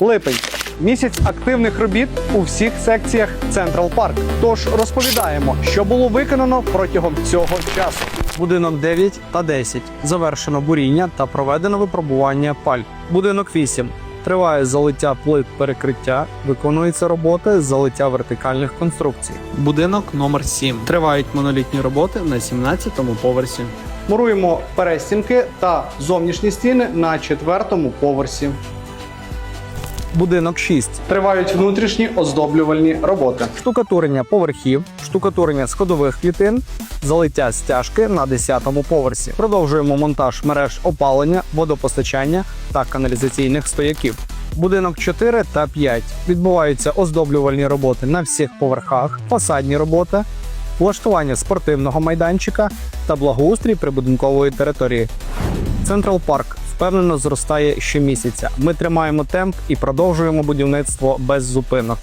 Липень місяць активних робіт у всіх секціях Централ Парк. Тож розповідаємо, що було виконано протягом цього часу. Будинок 9 та 10. Завершено буріння та проведено випробування паль. Будинок 8. Триває залиття плит перекриття, виконуються роботи з залиття вертикальних конструкцій. Будинок номер 7. Тривають монолітні роботи на 17-му поверсі. Муруємо перестінки та зовнішні стіни на четвертому поверсі. Будинок 6. Тривають внутрішні оздоблювальні роботи. Штукатурення поверхів, штукатурення сходових клітин, залиття стяжки на 10-му поверсі. Продовжуємо монтаж мереж опалення, водопостачання та каналізаційних стояків. Будинок 4 та 5. Відбуваються оздоблювальні роботи на всіх поверхах, фасадні роботи, влаштування спортивного майданчика та благоустрій прибудинкової території. Централ Парк впевнено зростає щомісяця. Ми тримаємо темп і продовжуємо будівництво без зупинок.